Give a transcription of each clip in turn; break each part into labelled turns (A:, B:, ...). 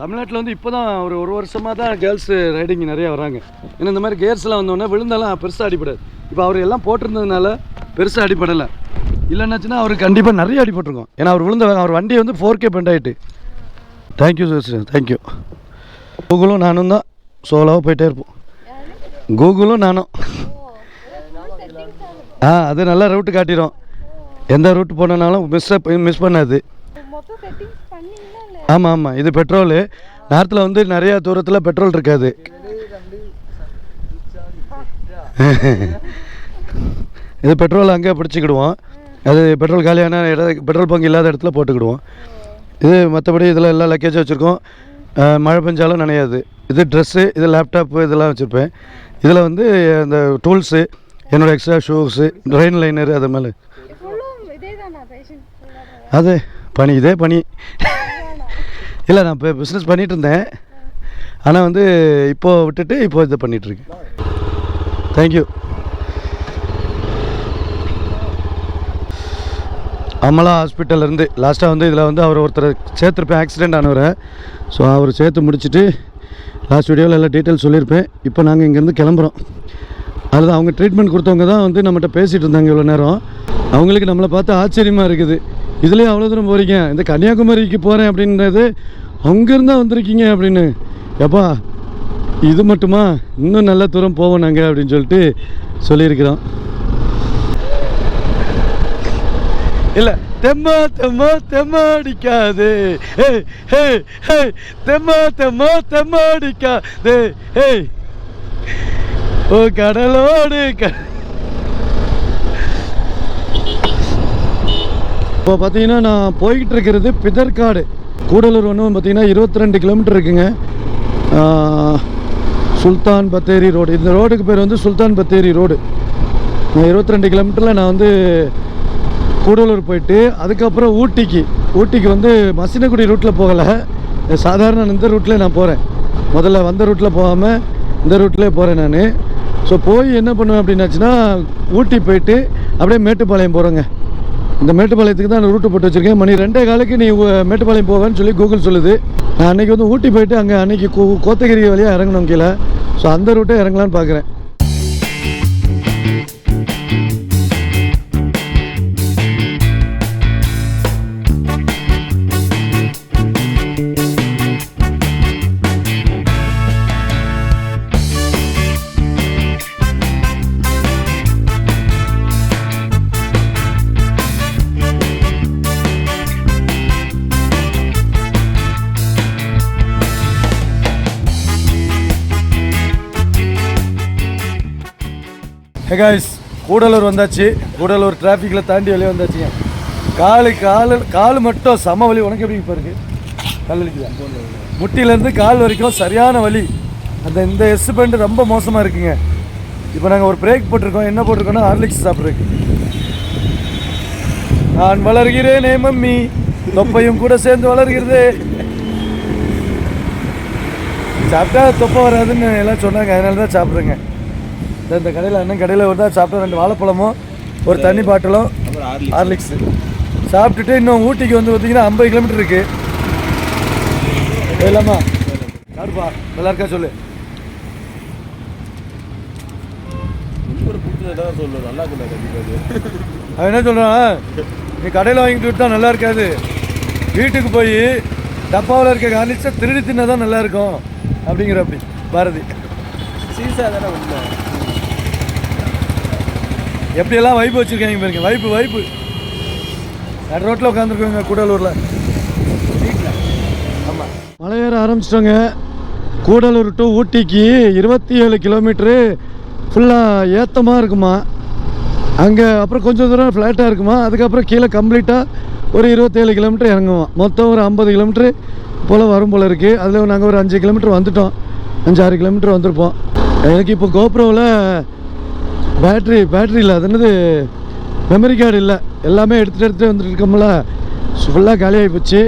A: தமிழ்நாட்டில் வந்து இப்போ தான் ஒரு ஒரு வருஷமாக தான் கேர்ள்ஸு ரைடிங் நிறையா வராங்க. ஏன்னா இந்த மாதிரி கேர்ஸ்லாம் வந்தோடனே விழுந்தாலும் பெருசாக அடிபடாது. இப்போ அவர் எல்லாம் போட்டிருந்ததுனால பெருசாக அடிப்படலை இல்லைன்னாச்சுன்னா அவருக்கு கண்டிப்பாக நிறைய அடிபட்டிருக்கும் ஏன்னா அவர் விழுந்த அவர் வண்டி வந்து ஃபோர் கே பெண்ட் ஆகிட்டு thank you sir thank you கூகுளும் நானும் தான் சோலோவாக போயிட்டே இருப்போம். கூகுளும் நானும். ஆ அது நல்லா ரூட்டு காட்டிடும் எந்த ரூட் போனனாலும் மிஸ் மிஸ் பண்ணாது. ஆமாம் ஆமாம் இது பெட்ரோலு நார்த்தில் வந்து நிறைய தூரத்தில் பெட்ரோல் இருக்காது. இது பெட்ரோல் அங்கே பிடிச்சிக்கிடுவோம். அது பெட்ரோல் காலியான இட பெட்ரோல் பங்க் இல்லாத இடத்துல போட்டுக்கிடுவோம். இது மற்றபடி இதில் எல்லா லக்கேஜும் வச்சுருக்கோம். மழை பெஞ்சாலும் நனையாது. இது ட்ரெஸ்ஸு இது லேப்டாப்பு இதெல்லாம் வச்சுருப்பேன். இதில் வந்து இந்த டூல்ஸு என்னோடய எக்ஸ்ட்ரா ஷூஸு ரெயின் லைனர் அது மேலே. அது பனி இதே பனி. இல்லை நான் இப்போ பிஸ்னஸ் பண்ணிகிட்டு இருந்தேன் ஆனால் வந்து இப்போ விட்டுட்டு இப்போ இதை பண்ணிகிட்ருக்கேன் தேங்க்யூ அமலா ஹாஸ்பிட்டல்லேருந்து லாஸ்ட்டாக வந்து இதில் வந்து அவர் ஒருத்தர் சேர்த்துருப்பேன் ஆக்சிடெண்ட் ஆனவரை. ஸோ அவர் சேர்த்து முடிச்சுட்டு லாஸ்ட் வீடியோவில் எல்லா டீட்டெயில் சொல்லியிருப்பேன். இப்போ நாங்கள் இங்கேருந்து கிளம்புறோம். அதுதான் அவங்க ட்ரீட்மெண்ட் கொடுத்தவங்க தான் வந்து நம்மகிட்ட பேசிகிட்டு இருந்தாங்க இவ்வளோ நேரம். அவங்களுக்கு நம்மளை பார்த்து ஆச்சரியமாக இருக்குது. இதுலேயே அவ்வளோ தூரம் போகிறீங்க இந்த கன்னியாகுமரிக்கு போகிறேன் அப்படின்றது அங்கேருந்தா வந்திருக்கீங்க அப்படின்னு. எப்பா இது மட்டுமா? இன்னும் நல்ல தூரம் போவோம் நாங்கள் அப்படின்னு சொல்லிட்டு சொல்லியிருக்கிறோம். இல்லை தெம்மா தெம்மா தெம்மா அடிக்காது. ஹே ஹே தெம்மா தெம்மா தெம்மா அடிக்காது. ஏய். ஓ கடலோடு க இப்போ பார்த்தீங்கன்னா நான் போய்கிட்டு இருக்கிறது பிதற்காடு. கூடலூர் ஒன்றும் பார்த்தீங்கன்னா இருபத்தி ரெண்டு கிலோமீட்டர் இருக்குங்க சுல்தான் பத்தேரி ரோடு. இந்த ரோடுக்கு பேர் வந்து சுல்தான் பத்தேரி ரோடு. நான் இருபத்தி ரெண்டு கிலோமீட்டரில் நான் வந்து கூடலூர் போயிட்டு அதுக்கப்புறம் ஊட்டிக்கு. ஊட்டிக்கு வந்து மசினகுடி ரூட்டில் போகலை. சாதாரண இந்த ரூட்டில் நான் போகிறேன் முதல்ல வந்த ரூட்டில் போகாமல் இந்த ரூட்லேயே போகிறேன் நான். ஸோ போய் என்ன பண்ணுவேன் அப்படின்னாச்சுன்னா ஊட்டி போயிட்டு அப்படியே மேட்டுப்பாளையம் போகிறேங்க இந்த மேட்டுப்பாளையத்துக்கு தான் ரூட்டு போட்டு வச்சுருக்கேன். மணி ரெண்டே காலைக்கு நீ மேட்டுப்பாளையம் போவேன்னு சொல்லி கூகுள் சொல்லுது. நான் அன்றைக்கி வந்து ஊட்டி போயிட்டு அங்கே அன்றைக்கி கோத்தகிரி வழியாக இறங்கணும் கீழே. ஸோ அந்த ரூட்டே இறங்கலான்னு பார்க்குறேன் ஹெகாய்ஸ் கூடலூர் வந்தாச்சு. கூடலூர் டிராஃபிக்கில் தாண்டி வெளியே வந்தாச்சுங்க. காலு கால் கால் மட்டும் சம வலி. உனக்கு எப்படி இப்போ இருக்கு கால் வலிக்குதா? முட்டியிலேருந்து கால் வரைக்கும் சரியான வலி. அந்த இந்த எஸ் பேண்ட் ரொம்ப மோசமாக இருக்குங்க. இப்போ நாங்கள் ஒரு பிரேக் போட்டிருக்கோம். என்ன போட்டிருக்கோம்னா ஹார்லிக்ஸ் சாப்பிட்றதுக்கு நான் வளர்கிறேனே மம்மி. தொப்பையும் கூட சேர்ந்து வளர்கிறது. சாப்பிட்டா தொப்பை வராதுன்னு எல்லாம் சொன்னாங்க. அதனால தான் சாப்பிட்றேங்க. இந்த இந்த கடையில் அண்ணன் கடையில் ஒரு தான் சாப்பிட்டோம். ரெண்டு வாழைப்பழமும் ஒரு தண்ணி பாட்டிலும் ஹார்லிக்ஸ் சாப்பிட்டுட்டு இன்னும் ஊட்டிக்கு வந்து பார்த்தீங்கன்னா ஐம்பது கிலோமீட்டர் இருக்கு. இல்லாமா யாருப்பா நல்லா இருக்கா சொல்லு. அவன் என்ன சொல்கிறான் நீ கடையில் வாங்கிட்டு விட்டா நல்லா இருக்காது. வீட்டுக்கு போய் டப்பாவில் இருக்க ஹார்லிக்ஸை திருடி தின்னா தான் நல்லா இருக்கும். அப்படிங்கிற அப்படி பாரதி.
B: சீசா தானே
A: எப்படியெல்லாம் வைப்பு வச்சுருக்காங்க பாருங்க. வைப்பு வைப்பு நடு ரோட்டில் உட்காந்துருக்கோங்க கூடலூரில். ஆமாம் மலை ஏற ஆரம்பிச்சிட்டோங்க. கூடலூர் டு ஊட்டிக்கு இருபத்தி ஏழு கிலோமீட்ரு ஃபுல்லாக ஏத்தமாக இருக்குமா. அங்கே அப்புறம் கொஞ்சம் தூரம் ஃப்ளாட்டாக இருக்குமா. அதுக்கப்புறம் கீழே கம்ப்ளீட்டாக ஒரு இருபத்தேழு கிலோமீட்டர் இறங்குவோம். மொத்தம் ஒரு ஐம்பது கிலோமீட்ரு போல் வரும் போல் இருக்குது அதில் நாங்கள் ஒரு அஞ்சு கிலோமீட்டர் வந்துவிட்டோம் அஞ்சு ஆறு கிலோமீட்டர் வந்திருப்போம். எனக்கு இப்போ கோப்ரோவில் பேட்ரி பேட்ரி இல்லை. அது என்னது? மெமரி கார்டு இல்லை. எல்லாமே எடுத்துகிட்டு எடுத்துகிட்டு வந்துட்டு இருக்கோம்ல. ஃபுல்லாக காலியாகி போச்சு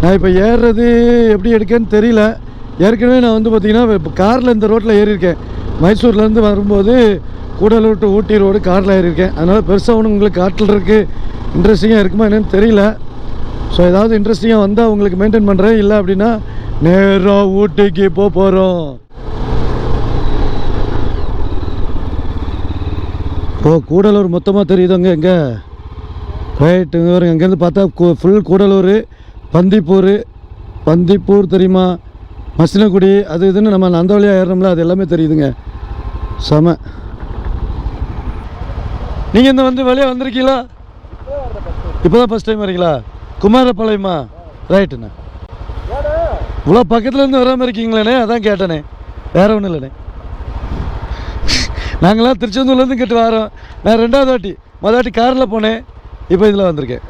A: நான் இப்போ ஏறுறது எப்படி எடுக்கன்னு தெரியல. ஏற்கனவே நான் வந்து பார்த்திங்கன்னா இப்போ காரில் இந்த ரோட்டில் ஏறியிருக்கேன். மைசூர்லேருந்து வரும்போது கூடலூர் டு ஊட்டி ரோடு காரில் ஏறியிருக்கேன். அதனால் பெருசாக ஒன்றும் உங்களுக்கு காட்டுறதுக்கு இன்ட்ரெஸ்டிங்காக இருக்குமா என்னென்னு தெரியல. ஸோ ஏதாவது இன்ட்ரெஸ்டிங்காக வந்தால் உங்களுக்கு மெயின்டைன் பண்ணுறேன் இல்லை அப்படின்னா நேராக ஊட்டிக்கு போக போகிறோம் ஓ கூடலூர் மொத்தமாக தெரியுதுங்க எங்கே? ரைட்டு வருங்க இங்கேருந்து பார்த்தா ஃபுல் கூடலூர் பந்திப்பூர். பந்திப்பூர் தெரியுமா? மசினக்குடி அது இதுன்னு நம்ம அந்த வழியாக ஏறணும்ல அது எல்லாமே தெரியுதுங்க. செம. நீங்கள் இந்த வந்து வழியாக வந்திருக்கீங்களா? இப்போ தான் ஃபஸ்ட் டைம் வரீங்களா குமாரப்பாளையமா ரைட்டுண்ணே இவ்வளோ பக்கத்துலேருந்து வராமல் இருக்கீங்களேண்ணே அதான் கேட்டேனே. வேறு ஒன்றும் இல்லைண்ணே நாங்களாம் திருச்செந்தூர்லேருந்து கேட்டு வரோம். நான் ரெண்டாவது வாட்டி மொதல் வாட்டி காரில் போனேன். இப்போ இதில் வந்திருக்கேன்.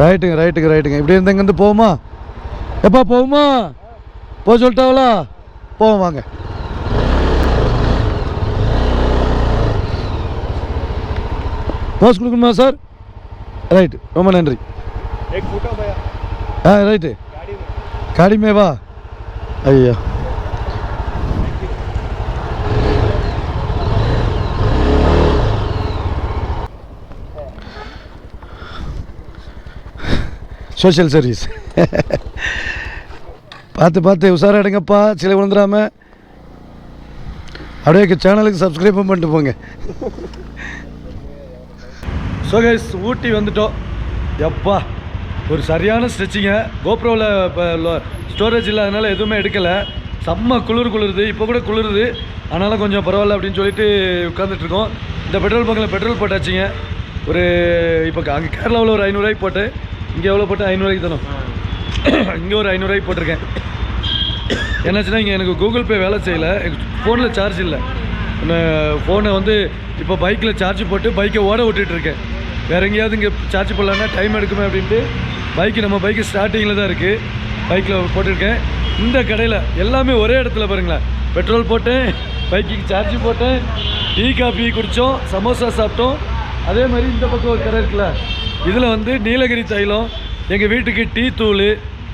A: ரைட்டுங்க ரைட்டுங்க ரைட்டுங்க இப்படி இருந்து இங்கேருந்து போவோமா? எப்பா போவோமா? போக சொல்லிட்டாவளா? போவோம் வாங்க. காசு கொடுக்கணுமா சார் ரைட்டு ரொம்ப நன்றி. ஆ ரைட்டு காடிமேவா ஐயா. சோஷியல் சர்வீஸ் பார்த்து பார்த்து உஷாராக எடுங்கப்பா சில விழுந்துடாமல் அப்படியே சேனலுக்கு சப்ஸ்கிரைபும் பண்ணிட்டு போங்க. ஸோ கைஸ் ஊட்டி வந்துட்டோம். எப்பா ஒரு சரியான ஸ்ட்ரெச்சிங்க கோப்ரோவில் இப்போ ஸ்டோரேஜ் இல்லாதனால எதுவுமே எடுக்கலை. செம்ம குளிர் குளிருது. இப்போ கூட குளிருது. அதனால் கொஞ்சம் பரவாயில்ல அப்படின்னு சொல்லிட்டு உட்காந்துட்டு இருக்கோம். இந்த பெட்ரோல் பங்கில் பெட்ரோல் போட்டாச்சுங்க. ஒரு இப்போ அங்கே கேரளாவில் ஒரு ஐநூறுரூவாய்க்கு போட்டு இங்கே எவ்வளோ போட்டு ஐநூறுரூவாய்க்கு தரும். இங்கே ஒரு ஐநூறுரூவாய்க்கு போட்டிருக்கேன். என்னாச்சுன்னா இங்கே எனக்கு கூகுள் பே வேலை செய்யலை. ஃபோனில் சார்ஜ் இல்லை. ஃபோனை வந்து இப்போ பைக்கில் சார்ஜ் போட்டு பைக்கை ஓட விட்டுட்டு இருக்கேன். வேற எங்கேயாவது இங்கே சார்ஜ் போடலான்னா டைம் எடுக்குமே அப்படின்ட்டு பைக்கு நம்ம பைக்கு ஸ்டார்டிங்கில் தான் இருக்குது பைக்கில் போட்டிருக்கேன். இந்த கடையில் எல்லாமே ஒரே இடத்துல பாருங்களேன். பெட்ரோல் போட்டேன் பைக்குக்கு சார்ஜ் போட்டேன் டீ காஃபி குடித்தோம் சமோசா சாப்பிட்டோம். அதே மாதிரி இந்த பக்கம் ஒரு கடை இருக்குல்ல. இதில் வந்து நீலகிரி தைலம் எங்கள் வீட்டுக்கு டீ தூள்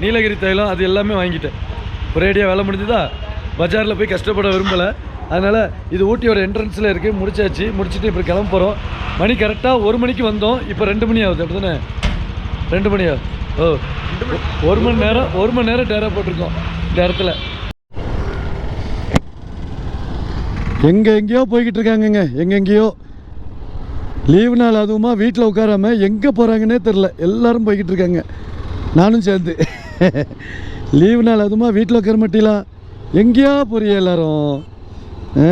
A: நீலகிரி தைலம் அது எல்லாமே வாங்கிட்டேன். ஒரேடியாக வேலை முடிஞ்சுதா? பஜாரில் போய் கஷ்டப்பட விரும்பலை. அதனால் இது ஊட்டியோட என்ட்ரன்ஸில் இருக்குது முடிச்சாச்சு. முடிச்சுட்டு இப்போ கிளம்ப போகிறோம் மணி கரெக்டாக ஒரு மணிக்கு வந்தோம். இப்போ ரெண்டு மணி ஆகுது அப்படி தானே ரெண்டு மணி ஆகுது. ஓ ஒரு மணி நேரம் ஒரு மணி நேரம் டேரா போட்டிருக்கோம் இந்த இடத்துல. எங்கே எங்கேயோ போய்கிட்டு இருக்காங்கங்க. எங்கெங்கேயோ லீவு நாள் அதுவுமா வீட்டில் உட்காராம எங்கே போகிறாங்கன்னே தெரில எல்லாரும் போய்கிட்டு இருக்காங்க. நானும் சேர்ந்து. லீவு நாள் அதுவுமா வீட்டில் உட்கார மாட்டீங்களா? எங்கேயோ போறிய எல்லாரும்? ஆ?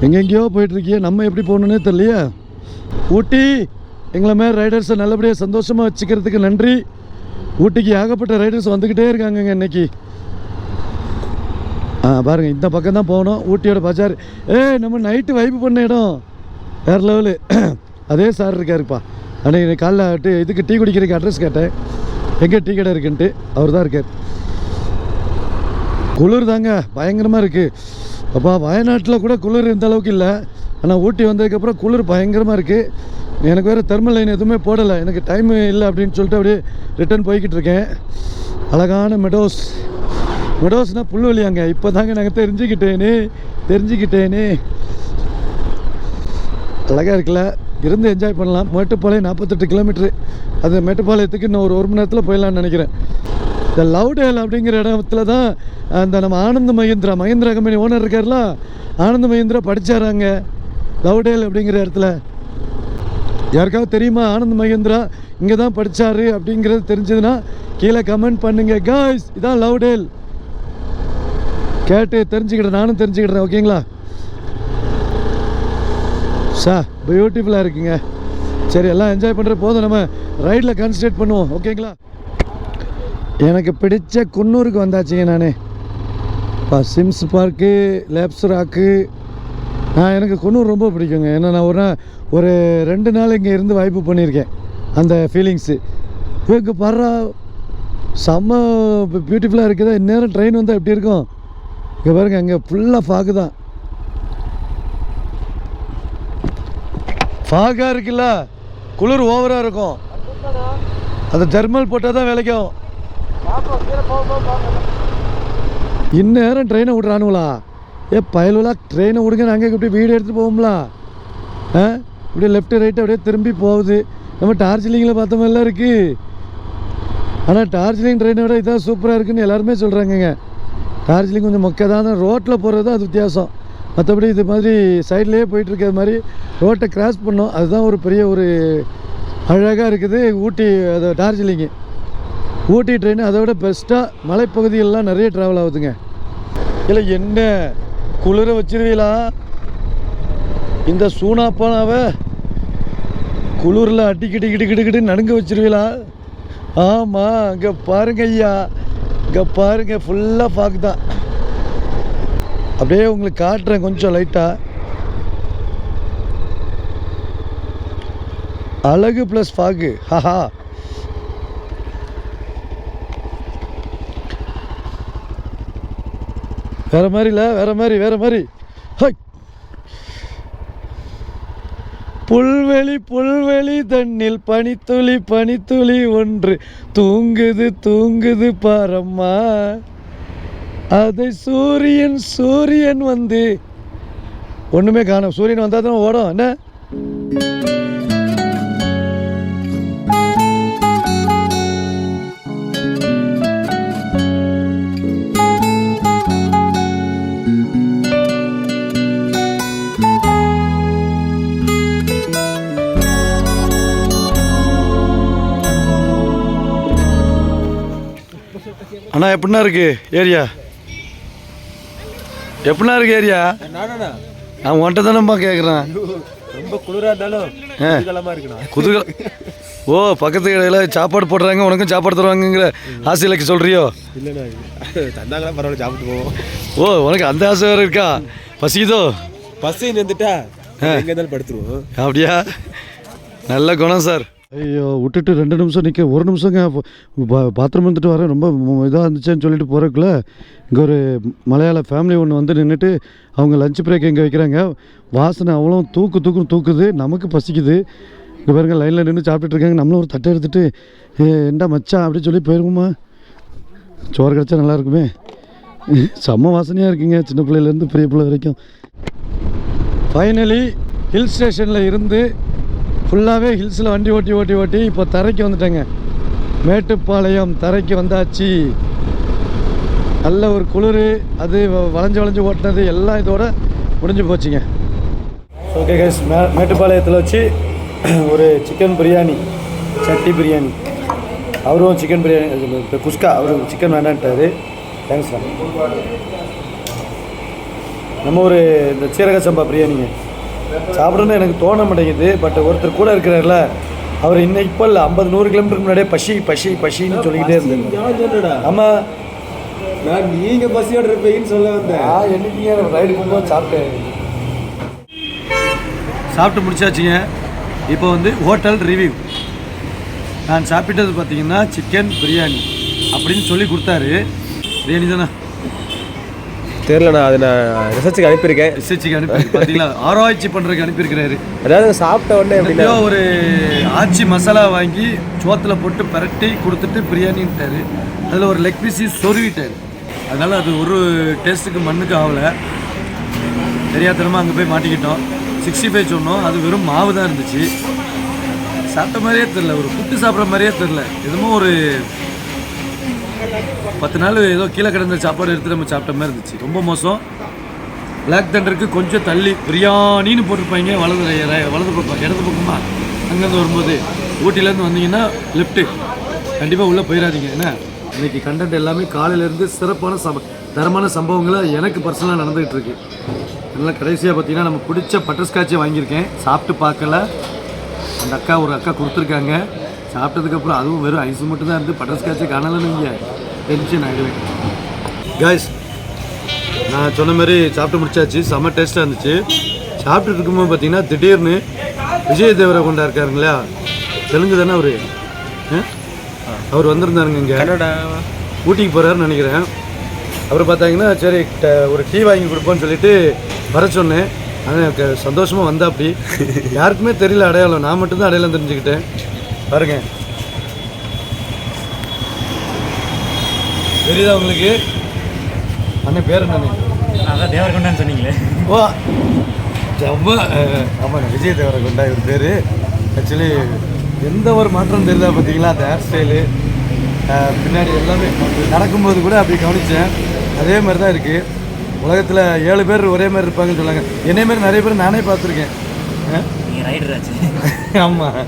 A: எங்கெங்கேயோ போயிட்டுருக்கிய. நம்ம எப்படி போகணுன்னே தெரியலையா? ஊட்டி எங்களை மாதிரி ரைடர்ஸை நல்லபடியாக சந்தோஷமாக வச்சுக்கிறதுக்கு நன்றி. ஊட்டிக்கு ஏகப்பட்ட ரைடர்ஸ் வந்துக்கிட்டே இருக்காங்கங்க இன்னைக்கு. ஆ பாருங்கள் இந்த பக்கம் தான் போகணும். ஊட்டியோட பஜார். ஏ நம்ம நைட்டு வைப்பு பண்ண இடம். வேறு லெவலு. அதே சார் இருக்காருப்பா. அன்னைக்கு காலைல டீ இதுக்கு டீ குடிக்கிறதுக்கு அட்ரஸ் கேட்டேன். எங்கே டீ கடை இருக்குன்ட்டு அவர் தான் இருக்கார். குளிர் தாங்க பயங்கரமாக இருக்குது அப்பா வயநாட்டில் கூட குளிர் இந்த அளவுக்கு இல்லை. ஆனால் ஊட்டி வந்ததுக்கப்புறம் குளிர் பயங்கரமாக இருக்குது எனக்கு வேறு தெர்மல் லைன் எதுவுமே போடலை. எனக்கு டைம் இல்லை அப்படின்னு சொல்லிட்டு அப்படியே ரிட்டர்ன் போய்கிட்டு இருக்கேன். அழகான மெடோஸ் மெடோஸ்னால் புல்வெளியாங்க. இப்போ தாங்க நாங்கள் தெரிஞ்சுக்கிட்டேனே. தெரிஞ்சுக்கிட்டேனே. அழகாக இருக்குல்ல? இருந்து என்ஜாய் பண்ணலாம். மேட்டுப்பாளையம் நாற்பத்தெட்டு கிலோமீட்ரு அது மேட்டுப்பாளையத்துக்கு இன்னும் ஒரு ஒரு மணி நேரத்தில் போயிடலாம்னு நினைக்கிறேன். இந்த லவ்டேல் அப்படிங்கிற இடத்துல தான் அந்த நம்ம ஆனந்த மகேந்திரா மகேந்திரா கம்பெனி ஓனர் இருக்கார்ல ஆனந்த மகேந்திரா படித்தாராங்க லவ்டேல் அப்படிங்கிற இடத்துல. யாருக்காவது தெரியுமா? ஆனந்த் மகேந்திரா இங்கே தான் படித்தாரு அப்படிங்கிறது தெரிஞ்சதுன்னா கீழே கமெண்ட் பண்ணுங்கள் காய்ஸ் இதான் லவ்டேல். கேட்டு தெரிஞ்சுக்கிட்டேன் நானும் தெரிஞ்சுக்கிட்டேன் ஓகேங்களா? சார் பியூட்டிஃபுல்லாக இருக்குங்க. சரி எல்லாம் என்ஜாய் பண்ணுற போதும். நம்ம ரைடில் கான்சன்ட்ரேட் பண்ணுவோம். ஓகேங்களா எனக்கு பிடிச்ச குன்னூருக்கு வந்தாச்சுங்க நான். இப்போ சிம்ஸ் பார்க்கு லேப்ஸ் ராக்கு நான் எனக்கு குன்னூர் ரொம்ப பிடிக்குங்க. ஏன்னா நான் ஒரு நாள் ஒரு ரெண்டு நாள் இங்கே இருந்து வாய்ப்பு பண்ணியிருக்கேன். அந்த ஃபீலிங்ஸு இங்கே பர்றா செம்ம பியூட்டிஃபுல்லாக இருக்குதா? இந்நேரம் ட்ரெயின் வந்தால் எப்படி இருக்கும்? இங்கே பாருங்கள் அங்கே ஃபுல்லாக ஃபாக்கு தான். பாகா இருக்குல்ல? குளிர் ஓவராக இருக்கும். அந்த தெர்மல் போட்டால் தான் விளைக்கும் இந்நேரம் ட்ரெயினை விட்றானுங்களா? ஏ பயலுலா ட்ரெயினை விடுங்க நாங்கள் இப்படி வீடு எடுத்துகிட்டு போவோம்ல? ஆ? இப்படியே லெஃப்ட்டு ரைட்டு அப்படியே திரும்பி போகுது. நம்ம டார்ஜிலிங்கில் பார்த்த மாதிரிலாம் இருக்குது ஆனால் டார்ஜிலிங் ட்ரெயினை விட இதான் சூப்பராக இருக்குன்னு எல்லாருமே சொல்கிறாங்கங்க டார்ஜிலிங் கொஞ்சம் மொக்கை தான் ரோட்டில் போகிறது தான் அது வித்தியாசம். மற்றபடி இது மாதிரி சைட்லேயே போயிட்டுருக்கிற மாதிரி ரோட்டை கிராஸ் பண்ணோம். அதுதான் ஒரு பெரிய ஒரு அழகாக இருக்குது. ஊட்டி அது டார்ஜிலிங்கு ஊட்டி ட்ரெயின் அதை விட பெஸ்ட்டாக மலைப்பகுதிகளெலாம் நிறைய ட்ராவல் ஆகுதுங்க. இல்லை என்ன குளிர வச்சிருவீங்களா இந்த சூனாப்பானாவை குளிரில் அடிக்கிட்டு கிடி நடுங்க வச்சிருவீங்களா ஆமாம் இங்கே பாருங்க ஐயா. இங்கே பாருங்க ஃபுல்லாக ஃபாக் தான். அப்படியே உங்களுக்கு காட்டுறேன் கொஞ்சம் லைட்டாக அழகு ப்ளஸ் ஃபாகு ஹஹா. வேற மாதிரி இல்லை வேற மாதிரி வேற மாதிரி. புல்வெளி புல்வெளி தண்ணில் பனித்துளி பனித்துளி ஒன்று தூங்குது தூங்குது பாரம்மா. அது சூரியன் சூரியன் வந்து. ஒன்றுமே காணும். சூரியன் வந்தால் தான் ஓடும். என்ன? அண்ணா எப்படின்னா இருக்கு? ஏரியா? எப்படின்னா இருக்கு ஏரியா?
B: நானா
A: உன்ட்ட தானேப்பா கேட்குறேன்
B: ரொம்ப குளிரா இருந்தாலும். குதூகலமா
A: ஓ பக்கத்து கடையில் சாப்பாடு போடுறாங்க உனக்கும் சாப்பாடு தருவாங்கங்கிற ஆசையிலக்கு சொல்கிறியோ
B: இல்லைண்ணா தந்தாங்களா பரவாயில்ல சாப்பிட்டு போவோம்.
A: ஓ உனக்கு அந்த ஆசை வேறு இருக்கா? பசிக்குதோ?
B: பஸ் வந்துட்டா எங்க இருந்தாலும் படுத்துருவோம்.
A: அப்படியா? நல்ல குணம் சார். ஐயோ விட்டுட்டு ரெண்டு நிமிஷம் நிற்க ஒரு நிமிஷங்க பாத்ரூம் வந்துட்டு வரேன் ரொம்ப இதாக இருந்துச்சுன்னு சொல்லிட்டு போகிறக்குள்ள இங்கே ஒரு மலையாள ஃபேமிலி ஒன்று வந்து நின்றுட்டு அவங்க லஞ்ச் பிரேக் இங்கே வைக்கிறாங்க வாசனை அவ்வளோ தூக்கு தூக்குன்னு தூக்குது நமக்கு பசிக்குது. இங்கே பாருங்கள் லைனில் நின்று சாப்பிட்டுட்டு இருக்காங்க நம்மளும் ஒரு தட்டை எடுத்துட்டு ஏ என்ன மச்சான்? அப்படின்னு சொல்லி போயிருவோமா? சோறு கிடச்சா நல்லா இருக்குமே. செம்ம வாசனையாக இருக்குங்க சின்ன பிள்ளையிலேருந்து பெரிய பிள்ளை வரைக்கும். ஃபைனலி ஹில் ஸ்டேஷனில் இருந்து ஃபுல்லாகவே ஹில்ஸில் வண்டி ஓட்டி ஓட்டி ஓட்டி இப்போ தரைக்கு வந்துட்டேங்க. மேட்டுப்பாளையம் தரைக்கு வந்தாச்சு. நல்ல ஒரு குளிர் அது வ- வளைஞ்சு வளைஞ்சு ஓட்டினது எல்லாம் இதோட முடிஞ்சு போச்சுங்க. ஓகே கைஸ் மே மேட்டுப்பாளையத்தில் வச்சு ஒரு சிக்கன் பிரியாணி சட்டி பிரியாணி அவரும் சிக்கன் பிரியாணி இப்போ குஸ்கா அவரும் சிக்கன் வேண்டான்ட்டாரு. தேங்க்ஸ் நம்ம ஒரு இந்த சீரக சம்பா பிரியாணிங்க சாப்பிடணும்னு எனக்கு தோண மாட்டேங்குது பட் ஒருத்தர் கூட இருக்கிறார்ல அவர் இன்னைக்கு இப்போ இல்லை ஐம்பது நூறு கிலோமீட்டருக்கு முன்னாடியே பசி பசி பசின்னு சொல்லிக்கிட்டே இருந்தாங்க ஆமாம்
B: நான் நீங்க பசியோட இருப்பீங்கன்னு சொல்ல வந்தேன்.
A: நான் என்னைக்கு ரைடு போகும்போது சாப்பிட்டேன். சாப்பிட்டு முடிச்சாச்சுங்க. இப்போ வந்து ஹோட்டல் ரிவ்யூ நான் சாப்பிட்டது பார்த்தீங்கன்னா சிக்கன் பிரியாணி அப்படின்னு சொல்லி கொடுத்தாரு. பிரியாணி தானே?
B: தெரியலண்ணா அதை நான் ரிசர்ச்சுக்கு அனுப்பியிருக்கேன்.
A: ரிசர்ச்சுக்கு அனுப்பி பார்த்தீங்களா ஆராய்ச்சி பண்ணுறதுக்கு அனுப்பியிருக்கிறாரு.
B: அதாவது சாப்பிட்ட உடனே எப்படின்னா
A: ஒரு ஆச்சி மசாலா வாங்கி சோத்தில் போட்டு பரட்டி கொடுத்துட்டு பிரியாணின்ட்டாரு. அதில் ஒரு லெக் பீஸி சொருவிட்டாரு. அதனால் அது ஒரு டேஸ்ட்டுக்கு மண்ணுக்கு ஆகலை தெரியாதனமாக அங்கே போய் மாட்டிக்கிட்டோம். சிக்ஸ்டி ஃபைவ் சொன்னோம். அது வெறும் மாவு தான் இருந்துச்சு. சாப்பிட்ட மாதிரியே தெரில ஒரு புட்டு சாப்பிட்ற மாதிரியே தெரில எதுமோ ஒரு பத்து நாள் ஏதோ கீழே கிடந்த சாப்பாடு எடுத்து நம்ம சாப்பிட்ட மாதிரி இருந்துச்சு. ரொம்ப மோசம். பிளாக் தண்டருக்கு கொஞ்சம் தள்ளி பிரியாணின்னு போட்டிருப்பாங்க வலது வலது பக்கம் இடது பக்கமா. அங்கேருந்து வரும்போது ஊட்டிலேருந்து வந்தீங்கன்னா லெஃப்ட்டு கண்டிப்பாக உள்ளே போயிடாதீங்க. என்ன? இன்னைக்கு கண்டென்ட் எல்லாமே காலையிலேருந்து சிறப்பான சம்ப தரமான சம்பவங்களை எனக்கு பர்சனலாக நடந்துகிட்டு இருக்கு. அதனால் கடைசியாக பார்த்தீங்கன்னா நம்ம பிடிச்ச பட்டர்ஸ்காட்சியை வாங்கியிருக்கேன். சாப்பிட்டு பார்க்கல. அந்த அக்கா ஒரு அக்கா கொடுத்துருக்காங்க. சாப்பிட்டதுக்கப்புறம் அதுவும் வெறும் ஐஸ் மட்டும் தான் இருந்து பட்டர்ஸ்காட்சை காணலன்னு நீங்கள் டென்ஷன் ஆகிடுவேன் காய்ஸ் நான் சொன்ன மாதிரி சாப்பிட்டு முடிச்சாச்சு. செம்ம டேஸ்ட்டாக இருந்துச்சு. சாப்பிட்டுட்டு இருக்கும்போது பார்த்தீங்கன்னா திடீர்னு விஜய் தேவரகொண்டா இருக்காருங்களா? தெலுங்கு தானே அவர்? அவர் வந்திருந்தாருங்க இங்கே. ஊட்டிக்கு போகிறாருன்னு நினைக்கிறேன். அவர் பார்த்தாங்கன்னா சரி ட- ஒரு டீ வாங்கி கொடுப்போன்னு சொல்லிட்டு வர சொன்னேன். ஆனால் எனக்கு சந்தோஷமாக வந்தா அப்படி யாருக்குமே தெரியல அடையாளம். நான் மட்டும்தான் அடையாளம் தெரிஞ்சுக்கிட்டேன். பாருங்க. தெரியுதா உங்களுக்கு? அண்ணன் பேர் என்னண்ணே?
C: அதான் தேவரகொண்டான்னு சொன்னீங்களே.
A: ஓ ரொம்ப ஆமாங்க விஜய் தேவரகொண்டா இவர் பேர். ஆக்சுவலி எந்த ஒரு மாற்றம் தெரியுதா பார்த்தீங்களா அந்த ஹேர் ஸ்டைலு பின்னாடி எல்லாமே நடக்கும்போது கூட அப்படி கவனித்தேன் அதே மாதிரி தான் இருக்குது உலகத்தில் ஏழு பேர் ஒரே மாதிரி இருப்பாங்கன்னு சொன்னாங்க. என்னை மாதிரி நிறைய பேர் நானே பார்த்துருக்கேன்.
C: ரைடர் ஆச்சு.
A: ஆமாம்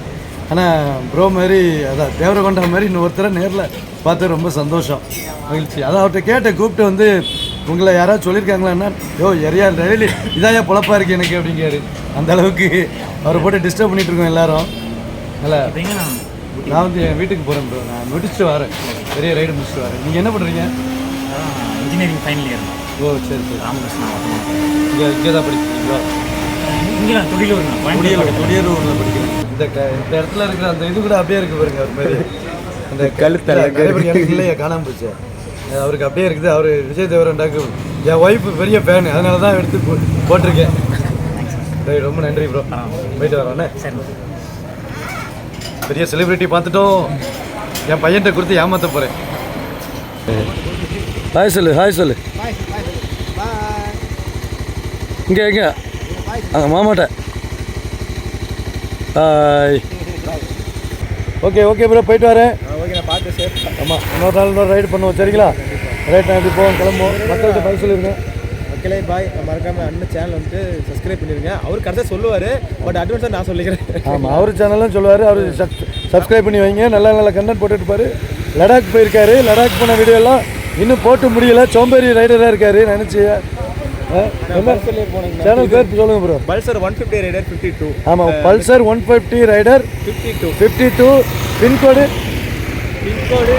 A: ஆனால் ப்ரோ மாதிரி அதான் தேவரகொண்டா மாதிரி இன்னொருத்தரை நேரில் பார்த்து ரொம்ப சந்தோஷம் மகிழ்ச்சி. அதான் அவர்கிட்ட கேட்ட கூப்பிட்டு வந்து உங்களை யாராவது சொல்லியிருக்காங்களான்னா யோ எரியா ரயிலி இதாயா பொழப்பா இருக்கு எனக்கு அப்படிங்காரு அந்த அளவுக்கு அவரை போட்டு டிஸ்டர்ப் பண்ணிட்டு இருக்கோம் எல்லாரும்.
C: எப்படிங்க நான்
A: வந்து என் வீட்டுக்கு போகிறேன் ப்ரோ நான் முடிச்சுட்டு வரேன். பெரிய ரைடு முடிச்சுட்டு வரேன். நீங்கள் என்ன பண்ணுறீங்க
C: இன்ஜினியரிங் ஃபைனல் இயர்
A: ஓ சரி சரி.
C: ராமகிருஷ்ணா
A: இங்கே இங்கே தான் படிக்கிறீங்களா?
C: இங்கே நான் துடிலூர்
A: குடியலூர் குடியலூரில் படிக்கிறேன் இந்த க இந்த இடத்துல இருக்கிற அந்த இது கூட அப்படியே இருக்கு பாருங்க அவர் மாதிரி. அந்த கழுத்தல எனக்கு இல்லையா காணாம போச்சு. அவருக்கு அப்படியே இருக்குது. அவர் விஜய் தேவரண்டாக்கு என் ஒய்ஃப் பெரிய ஃபேனு அதனால தான் எடுத்து போ- போட்டிருக்கேன். சரி ரொம்ப நன்றி ப்ரோ போயிட்டு வரோண்ணே
C: சரி.
A: பெரிய செலிபிரிட்டி பார்த்துட்டோம். என் பையன்கிட்ட கொடுத்து ஏமாத்த போகிறேன் ஹாய் சொல்லு ஹாய் சொல்லு. இங்கே எங்கே அங்கே மாமாட்ட. ஓகே ஓகே ப்ரோ போயிட்டு வரேன்.
B: ஓகே நான் பார்த்து சேஃப்
A: ஆமாம் இன்னொரு நாள் இன்னொரு ரைடு பண்ணுவோம் சரிங்களா? ரைட் நான் இப்படி போவோம் கிளம்புவோம். மக்கள்கிட்ட பதில் சொல்லிடுங்க
B: மக்களே பாய் மறக்காம அண்ணன் சேனல் வந்துட்டு சப்ஸ்கிரைப் பண்ணிருங்க. அவர் கரெக்டாக சொல்லுவார் பட் அட்வான்ஸாக நான் சொல்லிக்கிறேன்.
A: ஆமாம் அவர் சேனலும் சொல்லுவார். அவர் சப்ஸ்கிரைப் பண்ணி வைங்க. நல்ல நல்ல கண்டென்ட் போட்டுட்டு லடாக் போயிருக்காரு. லடாக் போன வீடியோ எல்லாம் இன்னும் போட்டு முடியல. சோம்பேறி ரைடராக இருக்காரு. நினச்சி சேனல் பேர் சொல்லுங்க bro
B: Pulsar one fifty rider fifty two
A: ஆமாம் Pulsar one fifty rider
B: fifty two
A: fifty two pin code
B: pin code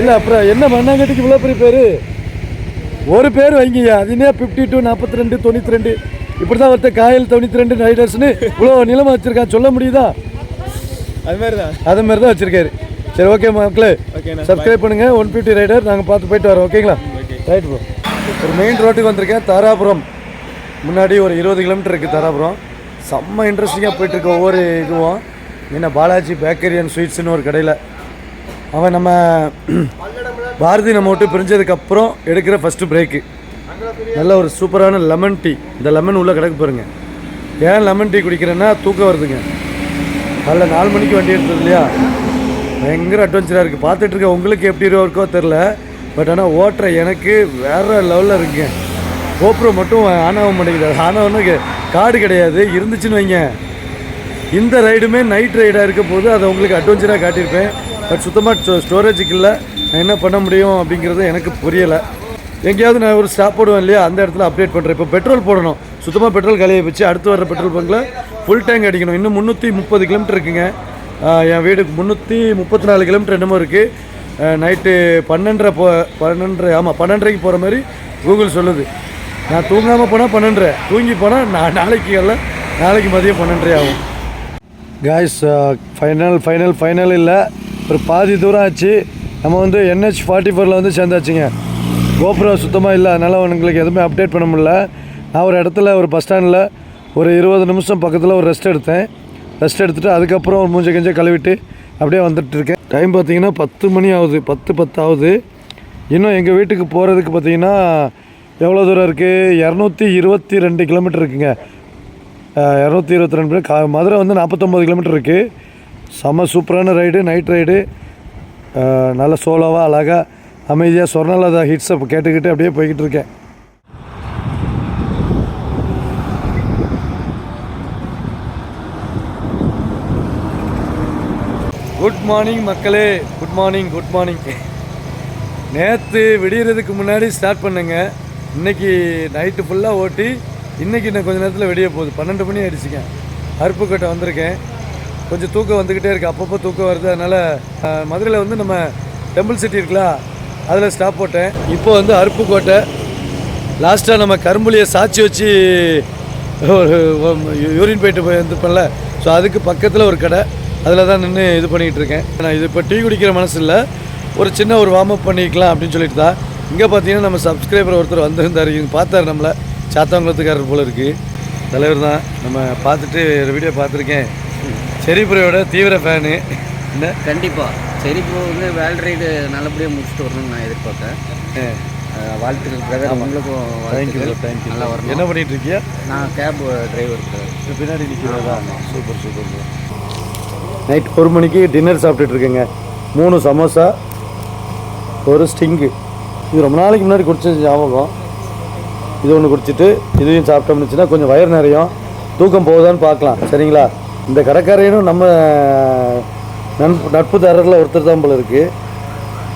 A: இல்லை அப்புறம் என்ன மண்ணாங்கட்டிக்கு இவ்வளோ பெரிய பேர்? ஒரு பேர் வைங்கய்யா அதுனே ஃபிஃப்டி டூ நாற்பத்தி ரெண்டு தொண்ணூற்றி ரெண்டு இப்படி தான் ஒருத்தர் காயல் தொண்ணூற்றி ரெண்டு ரைடர்ஸ்னு இவ்வளோ நிலமா வச்சுருக்கான். சொல்ல முடியுதா?
B: அது மாதிரி தான்
A: அது மாதிரி தான் வச்சுருக்காரு. சரி ஓகே மக்களே. சப்ஸ்கிரைப் பண்ணுங்க. ஒன் ஃபிஃப்டி ரைடர் நாங்கள் பார்த்து போயிட்டு வரோம். ஓகேங்களா ரைட் ப்ரோ ஒரு மெயின் ரோட்டுக்கு வந்திருக்கேன் தாராபுரம். முன்னாடி ஒரு இருபது கிலோமீட்டர் இருக்குது தாராபுரம். செம்ம இன்ட்ரெஸ்டிங்காக போயிட்டுருக்கு ஒவ்வொரு இதுவும். என்ன பாலாஜி பேக்கரி அண்ட் ஸ்வீட்ஸ்னு ஒரு கடையில். அவன் நம்ம பாரதி நம்ம விட்டு பிரிஞ்சதுக்கப்புறம் எடுக்கிற ஃபஸ்ட்டு பிரேக்கு நல்ல ஒரு சூப்பரான லெமன் டீ இந்த லெமன் உள்ளே கிடக்கு பாருங்க. ஏன் லெமன் டீ குடிக்கிறேன்னா தூக்கம் வருதுங்க. காலைல நாலு மணிக்கு வண்டி எடுத்தது இல்லையா? பயங்கர அட்வென்ச்சராக இருக்குது பார்த்துட்ருக்க உங்களுக்கு எப்படி இருக்கோ தெரில பட் ஆனால் ஓட்டுற எனக்கு வேறு லெவலில் இருக்குங்க கோப்ரோ மட்டும் ஆன் ஆக மாட்டேங்குது. ஆன் காடு கிடையாது. இருந்துச்சுன்னு வைங்க. இந்த ரைடுமே நைட் ரைடாக இருக்க போது அதை உங்களுக்கு அட்வென்ச்சராக காட்டியிருப்பேன். பட் சுத்தமாக ஸ்டோரேஜுக்கு இல்லை. நான் என்ன பண்ண முடியும் அப்படிங்கிறது எனக்கு புரியலை. எங்கேயாவது நான் ஒரு ஸ்டாப் போடுவேன் இல்லையா? அந்த இடத்துல அப்டேட் பண்ணுறேன் இப்போ பெட்ரோல் போடணும். சுத்தமாக பெட்ரோல் கலையை வச்சு அடுத்து வர பெட்ரோல் பங்கில் ஃபுல் டேங்க் அடிக்கணும். இன்னும் முந்நூற்றி முப்பது கிலோமீட்டர் இருக்குங்க. என் வீடுக்கு முந்நூற்றி முப்பத்தி நாலு கிலோமீட்டர் என்னமோ இருக்குது நைட்டு பன்னெண்டரை போ பன்னெண்டரை ஆமாம் பன்னெண்டரைக்கு போகிற மாதிரி கூகுள் சொல்லுது. நான் தூங்காமல் போனால் பன்னெண்டரை தூங்கி போனால் நான் நாளைக்கு எல்லாம் நாளைக்கு மதியம் பன்னெண்டரை ஆகும். காய்ஸ் ஃபைனல் ஃபைனல் ஃபைனல் இல்லை. ஒரு பாதி தூரம் ஆச்சு. நம்ம வந்து என்ஹெச் ஃபார்ட்டி ஃபோரில் வந்து சேர்ந்தாச்சுங்க. கோபுரம் சுத்தமாக இல்லை. அதனால் உங்களுக்கு எதுவுமே அப்டேட் பண்ண முடியல. நான் ஒரு இடத்துல ஒரு பஸ் ஸ்டாண்டில் ஒரு இருபது நிமிஷம் பக்கத்தில் ஒரு ரெஸ்ட் எடுத்தேன். ரெஸ்ட் எடுத்துகிட்டு அதுக்கப்புறம் ஒரு மூஞ்ச கஞ்ச கழுவிட்டு அப்படியே வந்துட்டுருக்கேன். டைம் பார்த்தீங்கன்னா பத்து மணி ஆகுது பத்து பத்து ஆகுது இன்னும் எங்கள் வீட்டுக்கு போகிறதுக்கு பார்த்தீங்கன்னா எவ்வளோ தூரம் இருக்குது இரநூத்தி இருபத்தி ரெண்டு கிலோமீட்டர் இருக்குங்க. இரநூத்தி இருபத்தி ரெண்டு கா மதுரை வந்து நாற்பத்தொம்போது கிலோமீட்டர் இருக்குது செம்ம சூப்பரான ரைடு நைட் ரைடு நல்ல சோலோவாக அழகாக அமைதியாக சொர்ணலதா ஹிட்ஸை கேட்டுக்கிட்டு அப்படியே போய்கிட்டு இருக்கேன். குட் மார்னிங் மக்களே. குட் மார்னிங் குட் மார்னிங் நேற்று விடியறதுக்கு முன்னாடி ஸ்டார்ட் பண்ணுங்க. இன்னைக்கு நைட்டு ஃபுல்லாக ஓட்டி இன்றைக்கி இன்னும் கொஞ்சம் நேரத்தில் வெடிய போகுது. பன்னெண்டு மணி ஆயிடுச்சுங்க. அருப்புக்கோட்டை வந்திருக்கேன். கொஞ்சம் தூக்கம் வந்துக்கிட்டே இருக்குது அப்பப்போ தூக்கம் வருது. அதனால் மதுரையில் வந்து நம்ம டெம்பிள் சிட்டி இருக்குல்ல அதில் ஸ்டாப் போட்டேன். இப்போ வந்து அருப்புக்கோட்டை லாஸ்ட்டாக நம்ம கரும்புலியை சாட்சி வச்சு ஒரு யூரின் போயிட்டு போய் வந்துருப்பேன்ல ஸோ அதுக்கு பக்கத்தில் ஒரு கடை. அதில் தான் நின்று இது பண்ணிகிட்டு இருக்கேன். நான் இது இப்போ டீ குடிக்கிற மனசு இல்லை ஒரு சின்ன ஒரு வார்ம் அப் பண்ணிக்கலாம் அப்படின்னு சொல்லிட்டு தான். இங்கே பார்த்தீங்கன்னா நம்ம சப்ஸ்கிரைபர் ஒருத்தர் வந்திருந்தார். இங்க பார்த்தாரு நம்மளை. சாத்தாங்குளத்துக்காரர் போல இருக்குது தலைவர் தான். நம்ம பார்த்துட்டு ஒரு வீடியோ பார்த்துருக்கேன். செரிபுரையோட தீவிர ஃபேனு என்ன?
D: கண்டிப்பாக சரி இப்போ வந்து வேல் ரைடு நல்லபடியாக முடிச்சுட்டு வரணும்னு நான் எதிர்பார்த்தேன் வாழ்த்துக்கள் பிரதர் உங்களுக்கும்
A: தேங்க்யூ தேங்க்யூ
D: நல்லா வரணும்.
A: என்ன பண்ணிட்டு இருக்கியா?
D: நான் கேப் டிரைவர்
A: பின்னாடி நிற்கிறதா சூப்பர் சூப்பர். நைட் ஒரு மணிக்கு டின்னர் சாப்பிட்டுட்ருக்கேங்க. மூணு சமோசா ஒரு ஸ்டிங்கு இது ரொம்ப நாளைக்கு முன்னாடி குடிச்ச ஞாபகம். இது ஒன்று குடிச்சிட்டு இதையும் சாப்பிட்டோம்னுச்சுன்னா கொஞ்சம் வயிறு நிறையும். தூக்கம் போகுதான்னு பார்க்கலாம். சரிங்களா? இந்த கடைக்காரையனும் நம்ம நட்பு தரத்தில் ஒருத்தர் தான் போல இருக்குது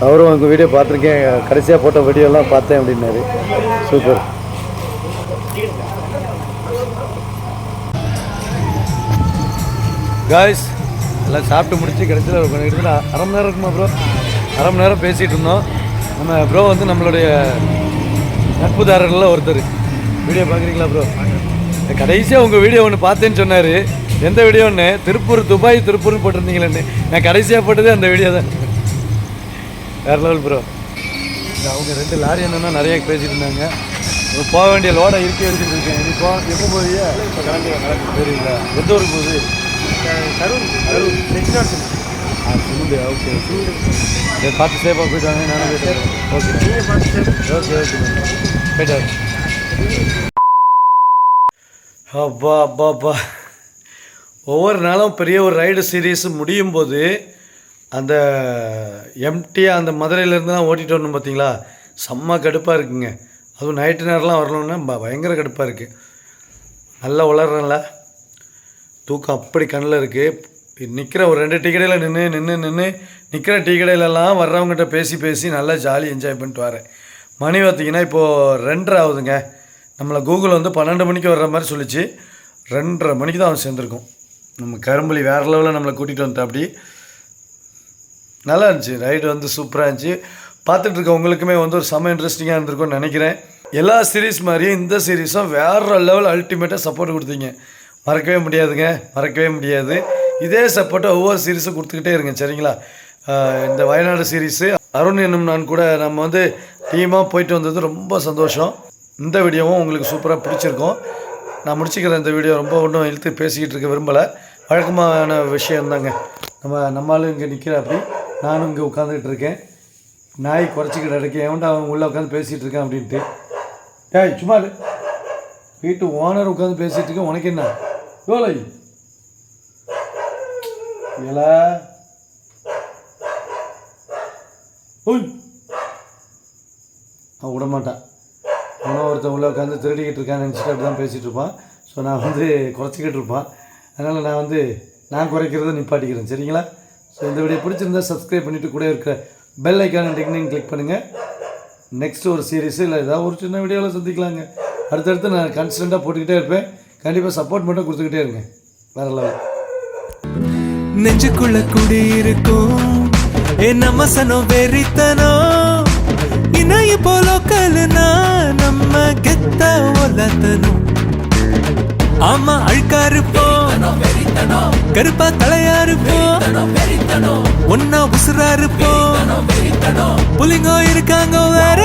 A: அவரும் உங்கள் வீடியோ பார்த்துருக்கேன். கடைசியாக போட்ட வீடியோலாம் பார்த்தேன் அப்படின்னாரு. சூப்பர். காய்ஸ் எல்லாம் சாப்பிட்டு முடிச்சு கடைசியில் ஒரு கொஞ்சம் கிட்டத்தட்ட அரை மணி நேரம் இருக்குமா ப்ரோ அரை மணி நேரம் பேசிகிட்டு இருந்தோம். நம்ம ப்ரோ வந்து நம்மளுடைய நட்புதாரர்களில் ஒருத்தர். வீடியோ பார்க்குறீங்களா ப்ரோ கடைசியாக உங்கள் வீடியோ ஒன்று பார்த்தேன்னு சொன்னார். எந்த வீடியோன்னு? திருப்பூர் துபாய் திருப்பூர்னு போட்டிருந்தீங்களேன்னு. நான் கடைசியாக போட்டதே அந்த வீடியோ தான். வேறு லெவல் ப்ரோ அவங்க ரெண்டு லாரி என்னன்னா நிறைய பேசிட்டு இருந்தாங்க. போக வேண்டிய லோடை இருக்கி எடுத்துட்டு இருக்கேன் இப்போ எப்போ போவீங்க? இப்போ கிளம்பி சரிங்களா எந்த ஊருக்கு போகுது? கரூர் கரூர் ஆ சிமுண்டு ஓகே சரி பார்த்து சேஃபாக போயிட்டு வாங்க நானும் போயிட்டு ஓகே ஓகே ஓகே போயிட்டு வாங்க. அப்பா அப்பா அப்பா. ஒவ்வொரு நாளும் பெரிய ஒரு ரைடு சீரீஸ் முடியும் போது அந்த எம்டியாக அந்த மதுரையிலேருந்து தான் ஓட்டிட்டு வரணும் பார்த்தீங்களா செம்ம கடுப்பாக இருக்குங்க. அதுவும் நைட்டு நேரம்லாம் வரணும்னா ப- பயங்கர கடுப்பாக இருக்குது நல்லா உளறல. தூக்கம் அப்படி கண்ணில் இருக்குது நிற்கிற ஒரு ரெண்டு டீ கடையில் நின்று நின்று நின்று நிற்கிற டீ கடையிலலாம் வர்றவங்ககிட்ட பேசி பேசி நல்லா ஜாலி என்ஜாய் பண்ணிட்டு வரேன் மணி பார்த்தீங்கன்னா இப்போது ரெண்டரை ஆகுதுங்க. நம்மளை கூகுள் வந்து பன்னெண்டு மணிக்கு வர்ற மாதிரி சொல்லிச்சு. ரெண்டரை மணிக்கு தான் அவன் சேர்ந்துருக்கோம். நம்ம கரும்புலி வேறு லெவலில் நம்மளை கூட்டிகிட்டு வந்துட்டா அப்படி நல்லா இருந்துச்சு. ரைடு வந்து சூப்பராக இருந்துச்சு. பார்த்துட்டு இருக்க உங்களுக்குமே வந்து ஒரு செம்ம இன்ட்ரெஸ்டிங்காக இருந்திருக்கும்னு நினைக்கிறேன். எல்லா சீரீஸ் மாதிரியும் இந்த சீரீஸும் வேறு லெவல் அல்டிமேட்டாக சப்போர்ட் கொடுத்தீங்க. மறக்கவே முடியாதுங்க மறக்கவே முடியாது. இதே சப்போர்ட்டை ஒவ்வொரு சீரீஸும் கொடுத்துக்கிட்டே இருங்க சரிங்களா? இந்த வயநாடு சீரீஸு அருண் என்னும் நான் கூட நம்ம வந்து டீமாக போயிட்டு வந்தது ரொம்ப சந்தோஷம். இந்த வீடியோவும் உங்களுக்கு சூப்பராக பிடிச்சிருக்கும். நான் முடிச்சுக்கிறேன் இந்த வீடியோ ரொம்ப ஒன்றும் இழுத்து பேசிக்கிட்டு இருக்க விரும்பலை. வழக்கமான விஷயம் தாங்க நம்ம நம்மளும் இங்கே நிற்கிற அப்படி நானும் இங்கே உட்காந்துக்கிட்டு இருக்கேன். நாய் குறைச்சிக்கிட்டு இருக்கேன் ஏன்டா அவன் உள்ளே உட்காந்து பேசிகிட்டு இருக்கேன் அப்படின்ட்டு. ஏய் சும்மா வீட்டு ஓனர் உட்காந்து பேசிகிட்டு இருக்கேன் உனக்கு என்ன? யோலை ஏலா ஓய் அவன் விடமாட்டான் அவனும் ஒருத்தன் உள்ளே உட்காந்து திருடிக்கிட்டு இருக்கான்னு நினச்சிட்டு அப்படி தான் பேசிகிட்டு இருப்பான். ஸோ நான் வந்து குறைச்சிக்கிட்டு இருப்பான். அதனால் நான் வந்து நான் குறைக்கிறத நிப்பாட்டிக்கிறேன். சரிங்களா? ஸோ இந்த வீடியோ பிடிச்சிருந்தா சப்ஸ்கிரைப் பண்ணிவிட்டு கூட இருக்கிற பெல் ஐக்கான டிக்னிங் கிளிக் பண்ணுங்கள் நெக்ஸ்ட் ஒரு சீரீஸு இல்லை ஏதாவது ஒரு சின்ன வீடியோவில் சந்திக்கலாங்க. அடுத்தடுத்து நான் கன்ஸ்டண்ட்டாக போட்டுக்கிட்டே இருப்பேன். கண்டிப்பாக சப்போர்ட் மட்டும் கொடுத்துக்கிட்டே இருங்க. வேறு லெவல்
E: நெஞ்சுக்குள்ள குடி இருக்கும் ஏ நம்ம வெறித்தனோ. இணைய போலோ கலுனா நம்ம கெத்த ஒலத்தனும் ஆமா அழுக்கா இருப்போம் கருப்பா தலையா இருப்போம் ஒன்னா உசுரா இருப்போம் புலிங்கோ இருக்காங்க வேற